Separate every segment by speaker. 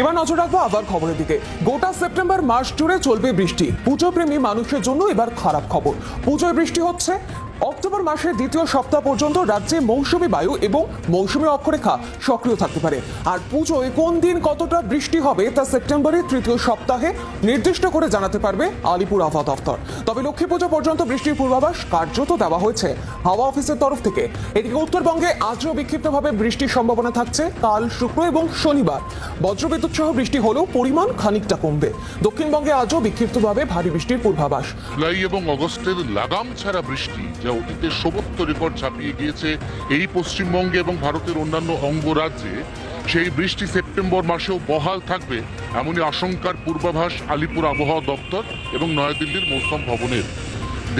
Speaker 1: এবার নজর রাখব আবার খবরের দিকে। গোটা সেপ্টেম্বর মাস জুড়ে চলবে বৃষ্টি। পুজো প্রেমী মানুষের জন্য এবার খারাপ খবর। পুজোয় বৃষ্টি হচ্ছে অক্টোবর মাসের দ্বিতীয় সপ্তাহ পর্যন্ত রাজ্যে মৌসুমি বায়ু এবং মৌসুমি অক্ষরেখা সক্রিয় থাকতে পারে। আর পুজোয় কোন দিন কতটা বৃষ্টি হবে তা সেপ্টেম্বরের তৃতীয় সপ্তাহে নির্দিষ্ট করে জানাতে পারবে আলিপুর আবহাওয়া দফতর তবে লক্ষ্মী পুজো পর্যন্ত বৃষ্টির পূর্বাভাস কার্যত দেওয়া হয়েছে হাওয়া অফিসের তরফ থেকে। এদিকে উত্তরবঙ্গে আজও বিক্ষিপ্তভাবে বৃষ্টির সম্ভাবনা থাকছে কাল, শুক্র এবং শনিবার। বজ্রবিদ্যুৎ সহ বৃষ্টি হলেও পরিমাণ খানিকটা কমবে। দক্ষিণবঙ্গে আজও বিক্ষিপ্তভাবে ভারী বৃষ্টির পূর্বাভাস।
Speaker 2: জুলাই এবং অগস্টের লাগাম ছাড়া বৃষ্টি যা অতীতের সমস্ত রেকর্ড ছাপিয়ে গিয়েছে এই পশ্চিমবঙ্গে এবং ভারতের অন্যান্য অঙ্গরাজ্যে সেই বৃষ্টি সেপ্টেম্বর মাসেও বহাল থাকবে এমনই আশঙ্কার পূর্বাভাস আলিপুর আবহাওয়া দপ্তর এবং নয়াদিল্লির মৌসুম ভবনের।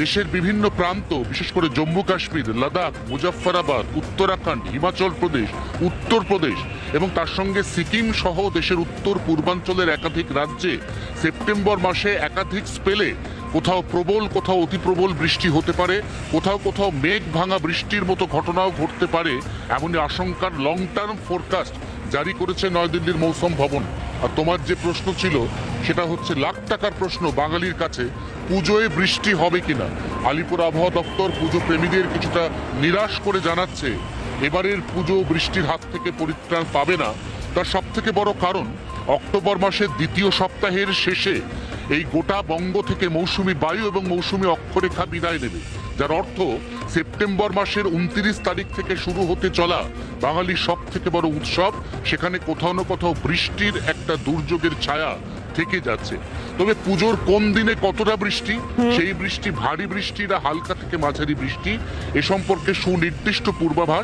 Speaker 2: দেশের বিভিন্ন প্রান্ত, বিশেষ করে জম্মু কাশ্মীর, লাদাখ, মুজাফফরাবাদ, উত্তরাখণ্ড, হিমাচল প্রদেশ উত্তরপ্রদেশ এবং তার সঙ্গে সিকিম সহ দেশের উত্তর পূর্বাঞ্চলের একাধিক রাজ্যে সেপ্টেম্বর মাসে একাধিক স্পেলে কোথাও প্রবল, কোথাও অতি প্রবল বৃষ্টি হতে পারে, কোথাও কোথাও মেঘ ভাঙা বৃষ্টির মতো ঘটনাও ঘটতে পারে, এমনই আশঙ্কার লং টার্ম ফোরকাস্ট জারি করেছে নয়াদিল্লির মৌসুম ভবন। আর তোমার যে প্রশ্ন ছিল, সেটা হচ্ছে লাখ টাকার প্রশ্ন বাঙালির কাছে, পুজোয় বৃষ্টি হবে কিনা? আলিপুর আবহাওয়া দপ্তর পুজো প্রেমীদের কিছুটা নিরাশ করে জানাচ্ছে, এবারের পুজো বৃষ্টির হাত থেকে পরিত্রাণ পাবে না। তার সব থেকে বড় কারণ, অক্টোবর মাসের দ্বিতীয় সপ্তাহের শেষে এই গোটা বঙ্গ থেকে মৌসুমি বায়ু এবং মৌসুমি অক্ষরেখা বিদায় নেবে যার অর্থ সেপ্টেম্বর মাসের উনত্রিশ তারিখ থেকে শুরু হতে চলা বাঙালির সব থেকে বড় উৎসব সেখানে কোথাও না কোথাও বৃষ্টির একটা দুর্যোগের ছায়া থেকে যাচ্ছে। তবে পুজোর কোন দিনে কতটা বৃষ্টি? সেই বৃষ্টি ভারী বৃষ্টি না হালকা থেকে মাঝারি বৃষ্টি এ সম্পর্কে সুনির্দিষ্ট পূর্বাভাস